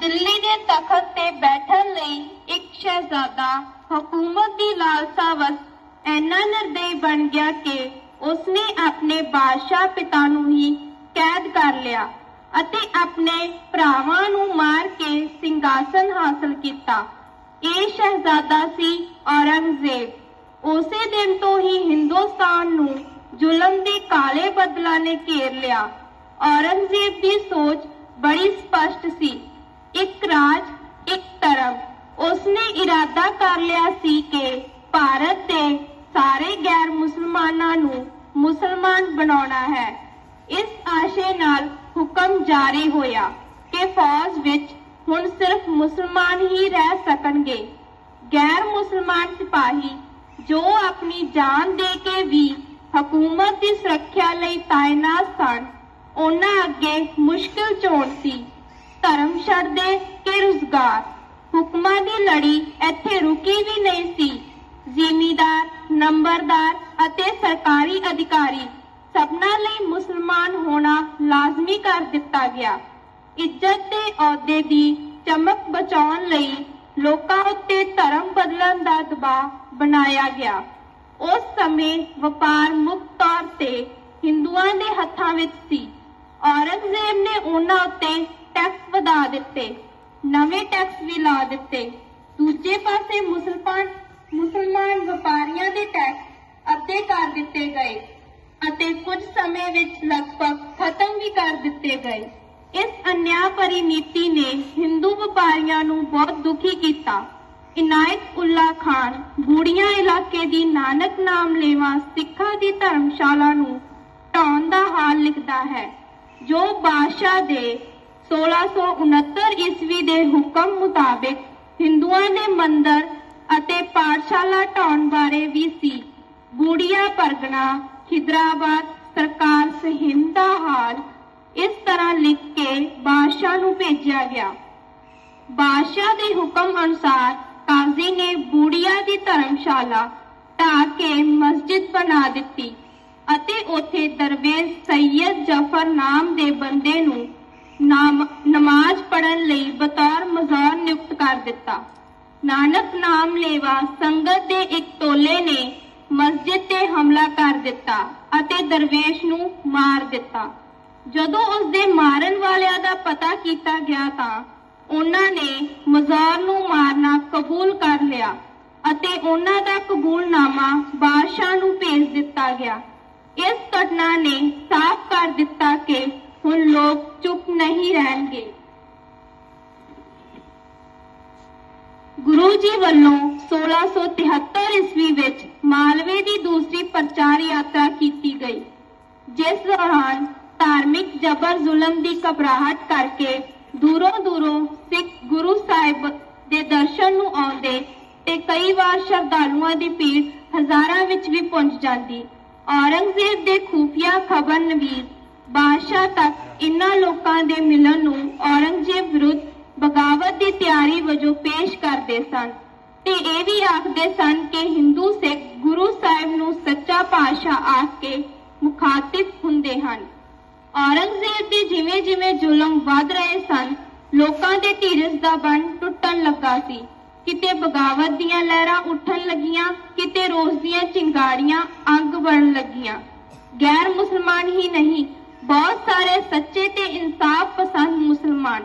ਦਿੱਲੀ ਦੇ ਤਖਤ ਤੇ ਬੈਠਣ ਲਈ ਇੱਕ ਸ਼ਹਿਜ਼ਾਦਾ ਹਕੂਮਤ ਦੀ ਲਾਲਸਾ ਵਸ ਐਨਾ ਨਿਰਦਈ ਬਣ ਗਿਆ ਕਿ ਉਸਨੇ ਆਪਣੇ ਬਾਦਸ਼ਾਹ ਪਿਤਾ ਨੂੰ ਹੀ ਕੈਦ ਕਰ ਲਿਆ ਅਤੇ ਆਪਣੇ ਭਰਾਵਾਂ ਨੂੰ ਮਾਰ ਕੇ ਸਿੰਘਾਸਨ ਹਾਸਲ ਕੀਤਾ। ਇਹ ਸ਼ਹਿਜ਼ਾਦਾ ਸੀ ਔਰੰਗਜ਼ੇਬ। ਉਸੇ ਦਿਨ ਤੋਂ ਹੀ ਹਿੰਦੁਸਤਾਨ ਨੂੰ ਜ਼ੁਲਮ ਦੇ ਕਾਲੇ ਬੱਦਲਾਂ ਨੇ ਘੇਰ ਲਿਆ। ਔਰੰਗਜ਼ੇਬ ਦੀ ਸੋਚ ਬੜੀ ਸਪਸ਼ਟ ਸੀ। ਇੱਕ ਰਾਜ, ਇੱਕ ਧਰਮ। ਉਸਨੇ ਇਰਾਦਾ ਕਰ ਲਿਆ ਸੀ ਕਿ ਭਾਰਤ ਦੇ ਸਾਰੇ ਗੈਰ ਮੁਸਲਮਾਨਾਂ ਨੂੰ ਮੁਸਲਮਾਨ ਬਣਾਉਣਾ ਹੈ। ਇਸ ਆਸ਼ੇ ਨਾਲ ਹੁਕਮ ਜਾਰੀ ਹੋਇਆ ਕਿ ਫੌਜ ਵਿੱਚ ਹੁਣ ਸਿਰਫ ਮੁਸਲਮਾਨ ਹੀ ਰਹਿ ਸਕਣਗੇ। ਗੈਰ ਮੁਸਲਮਾਨ ਸਿਪਾਹੀ ਜੋ ਆਪਣੀ ਜਾਨ ਦੇ ਕੇ ਵੀ ਹਕੂਮਤ ਦੀ ਸੁਰੱਖਿਆ ਲਈ ਤਾਇਨਾਤ ਸਨ, ਉਹਨਾਂ ਅੱਗੇ ਮੁਸ਼ਕਲ ਚੋਣ ਸੀ। ਧਰਮ ਛੱਡਦੇ ਰੁਜ਼ਗਾਰ। ਹੁਕਮਾਂ ਦੀ ਲੜੀ ਇੱਥੇ ਰੁਕੀ ਵੀ ਨਹੀਂ ਸੀ। ਜ਼ਿਮੀਦਾਰ, ਨੰਬਰਦਾਰ ਅਤੇ ਸਰਕਾਰੀ ਅਧਿਕਾਰੀ ਸਭਨਾਂ ਲਈ ਮੁਸਲਮਾਨ ਹੋਣਾ ਲਾਜ਼ਮੀ ਕਰ ਦਿੱਤਾ ਗਿਆ। ਇੱਜ਼ਤ ਦੇ ਅਹੁਦੇ ਦੀ ਚਮਕ ਬਚਾਉਣ ਲਈ ਲੋਕਾਂ ਉੱਤੇ ਧਰਮ ਬਦਲਣ ਦਾ ਦਬਾਅ ਬਣਾਇਆ ਗਿਆ। ਉਸ ਸਮੇਂ ਵਪਾਰ ਮੁੱਖ ਤੌਰ ਤੇ ਹਿੰਦੂਆਂ ਦੇ ਹੱਥਾਂ ਵਿੱਚ ਸੀ। ਔਰੰਗਜ਼ੇਬ ਨੇ ਉਹਨਾਂ ਉੱਤੇ ਟੈਕਸ ਵਧਾ ਦਿੱਤੇ, ਨਵੇਂ ਟੈਕਸ ਵੀ ਲਾ ਦਿੱਤੇ। ਦੂਜੇ ਪਾਸੇ ਮੁਸਲਮਾਨ ਮੁਸਲਮਾਨ ਵਪਾਰੀਆਂ ਦੇ ਟੈਕਸ ਅੱਧੇ ਕਰ ਦਿੱਤੇ ਗਏ ਅਤੇ ਕੁਝ ਸਮੇਂ ਵਿੱਚ ਲਗਭਗ ਖਤਮ ਵੀ ਕਰ ਦਿੱਤੇ ਗਏ। ਇਸ ਅਨਿਆਂ ਭਰੀ ਨੀਤੀ ਨੇ ਹਿੰਦੂ ਵਪਾਰੀਆਂ ਨੂੰ ਬਹੁਤ ਦੁਖੀ ਕੀਤਾ। ਇਨਾਇਤ ਉੱਲਾ ਖਾਨ ਬੂੜੀਆਂ ਇਲਾਕੇ ਦੀ ਨਾਨਕ ਨਾਮ ਲੇਵਾ ਸਿੱਖਾਂ ਦੀ ਧਰਮਸ਼ਾਲਾ ਨੂੰ ਢਾਉਣ ਦਾ ਹਾਲ ਲਿਖਦਾ ਹੈ। ਜੋ ਬਾਦਸ਼ਾਹ ਦੇ 1669 ਈਸਵੀ ਦੇ ਹੁਕਮ ਮੁਤਾਬਿਕ ਹਿੰਦੂਆਂ ਦੇ ਮੰਦਰ ਅਤੇ ਪਾਠਸ਼ਾਲਾ ਢਾਉਣ ਬਾਰੇ ਵੀ ਸੀ। ਬੂੜੀਆ ਪਰਗਨਾ, ਖਿਦਰਾਬਾਦ, ਸਰਕਾਰ ਸਹਿੰਦ ਹਾਲ ਇਸ ਤਰ੍ਹਾਂ ਲਿਖ ਕੇ ਬਾਦਸ਼ਾਹ ਨੂੰ ਭੇਜਿਆ ਗਿਆ। ਬਾਦਸ਼ਾਹ ਦੇ ਹੁਕਮ ਅਨੁਸਾਰ ਕਾਜ਼ੀ ਨੇ ਬੂੜੀਆ ਦੀ ਧਰਮਸ਼ਾਲਾ ਢਾਹ ਕੇ ਮਸਜਿਦ ਬਣਾ ਦਿੱਤੀ ਅਤੇ ਉੱਥੇ ਦਰਵੇਸ਼ ਸੈਯਦ ਜਫਰ ਨਾਮ ਦੇ ਬੰਦੇ ਨੂੰ ਨਮਾਜ਼ ਪੜਨ ਲਈ ਬਤੌਰ ਮਜ਼ਹਰ ਨਿਯੁਕਤ ਕਰ ਦਿੱਤਾ। ਨਾਨਕ ਨਾਮ ਲੇਵਾ ਸੰਗਤ ਦੇ ਇੱਕ ਟੋਲੇ ਨੇ ਮਸਜਿਦ ਤੇ ਹਮਲਾ ਕਰ ਦਿੱਤਾ ਅਤੇ ਦਰਵੇਸ਼ ਨੂੰ ਮਾਰ ਦਿੱਤਾ। ਜਦੋਂ ਉਸ ਦੇ ਮਾਰਨ ਵਾਲਿਆਂ ਦਾ ਪਤਾ ਕੀਤਾ ਗਿਆ ਤਾਂ ਉਹਨਾਂ ਨੇ ਮਜ਼ਾਰ ਨੂੰ ਮਾਰਨਾ ਕਬੂਲ ਕਰ ਲਿਆ ਅਤੇ ਉਹਨਾਂ ਦਾ ਕਬੂਲਨਾਮਾ ਬਾਦਸ਼ਾਹ ਨੂੰ ਭੇਜ ਦਿੱਤਾ ਗਿਆ। ਇਸ ਘਟਨਾ ਨੇ ਸਾਫ਼ ਕਰ ਦਿੱਤਾ ਕਿ ਹੁਣ ਲੋਕ ਚੁੱਪ ਨਹੀਂ ਰਹਿਣਗੇ। ਗੁਰੂ ਜੀ ਵੱਲੋਂ 1673 ਈਸਵੀ ਵਿੱਚ ਮਾਲਵੇ ਦੀ ਦੂਸਰੀ ਪ੍ਰਚਾਰ ਯਾਤਰਾ ਕੀਤੀ ਗਈ, ਜਿਸ ਦੌਰਾਨ ਧਾਰਮਿਕ ਜ਼ਬਰ ਜ਼ੁਲਮ ਦੀ ਘਬਰਾਹਟ ਕਰਕੇ ਦੂਰੋਂ ਦੂਰੋਂ ਸਿੱਖ ਗੁਰੂ ਸਾਹਿਬ ਦੇ ਦਰਸ਼ਨ ਨੂੰ ਆਉਂਦੇ ਤੇ ਕਈ ਵਾਰ ਸ਼ਰਧਾਲੂਆਂ ਦੀ ਭੀੜ ਹਜ਼ਾਰਾਂ ਵਿੱਚ ਵੀ ਪਹੁੰਚ ਜਾਂਦੀ। ਔਰੰਗਜ਼ੇਬ ਦੇ ਖੂਫੀਆ ਖਬਰਨਵੀਸ ਬਾਦਸ਼ਾਹ ਤੱਕ ਇਨ੍ਹਾਂ ਲੋਕਾਂ ਦੇ ਮਿਲਣ ਨੂੰ ਔਰੰਗਜ਼ੇਬ ਵਿਰੁੱਧ ਬਗਾਵਤ ਦੀ ਤਿਆਰੀ ਵਜੋਂ ਪੇਸ਼ ਕਰਦੇ ਸਨ। ਤੇ ਇਹ ਵੀ ਆਖਦੇ ਸਨ ਕਿ ਹਿੰਦੂ ਸਿੱਖ ਗੁਰੂ ਸਾਹਿਬ ਨੂੰ ਸੱਚਾ ਪਾਤਸ਼ਾਹ ਆਖ ਕੇ ਮੁਖਾਤਿਬ ਹੁੰਦੇ ਹਨ। ਔਰੰਗਜ਼ੇਬ ਦੇ ਜਿਵੇਂ ਜਿਵੇਂ ਜ਼ੁਲਮ ਵੱਧ ਰਹੇ ਸਨ, ਲੋਕਾਂ ਦੇ ਧੀਰਜ ਦਾ ਬੰਨ ਟੁੱਟਣ ਲੱਗਾ ਸੀ। ਕਿਤੇ ਬਗਾਵਤ ਦੀਆਂ ਲਹਿਰਾਂ ਉੱਠਣ ਲੱਗੀਆਂ, ਕਿਤੇ ਰੋਸ ਦੀਆਂ ਚਿੰਗਾੜੀਆਂ ਅੰਗ ਬਣਨ ਲੱਗੀਆਂ। ਗੈਰ ਮੁਸਲਮਾਨ ਹੀ ਨਹੀਂ ਬਹੁਤ ਸਾਰੇ ਸੱਚੇ ਤੇ ਇਨਸਾਫ ਪਸੰਦ ਮੁਸਲਮਾਨ।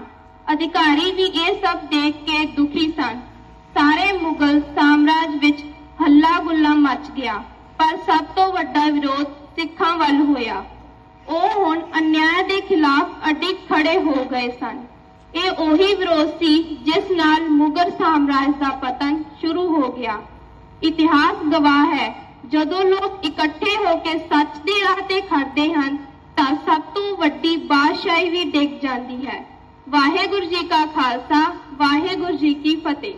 ਅਧਿਕਾਰੀ ਵੀ ਇਹ ਸਭ ਦੇਖ ਕੇ ਦੁਖੀ ਸਨ। ਸਾਰੇ ਮੁਗਲ ਸਾਮਰਾਜ ਵਿੱਚ ਹੱਲਾ ਗੁੱਲਾ ਮਚ ਗਿਆ, ਪਰ ਸਭ ਤੋਂ ਵੱਡਾ ਵਿਰੋਧ ਸਿੱਖਾਂ ਵੱਲ ਹੋਇਆ। ਉਹ ਹੁਣ ਅਨਿਆਂ ਦੇ ਖਿਲਾਫ ਅਡਿੱਗ ਖੜੇ ਹੋ ਗਏ ਸਨ। ਇਹ ਉਹੀ ਵਿਰੋਧ ਸੀ ਜਿਸ ਨਾਲ ਮੁਗਲ ਸਾਮਰਾਜ ਦਾ ਪਤਨ ਸ਼ੁਰੂ ਹੋ ਗਿਆ। ਇਤਿਹਾਸ ਗਵਾਹ ਹੈ, ਜਦੋਂ ਲੋਕ ਇਕੱਠੇ ਹੋ ਕੇ ਸੱਚ ਦੀ ਰਾਹ ਤੇ ਖੜਦੇ ਹਨ ਵੱਡੀ ਬਾਦਸ਼ਾਹੀ ਵੀ ਡਿੱਗ ਜਾਂਦੀ ਹੈ। ਵਾਹਿਗੁਰੂ ਜੀ ਕਾ ਖਾਲਸਾ ਵਾਹਿਗੁਰੂ ਜੀ ਕੀ ਫਤਿਹ।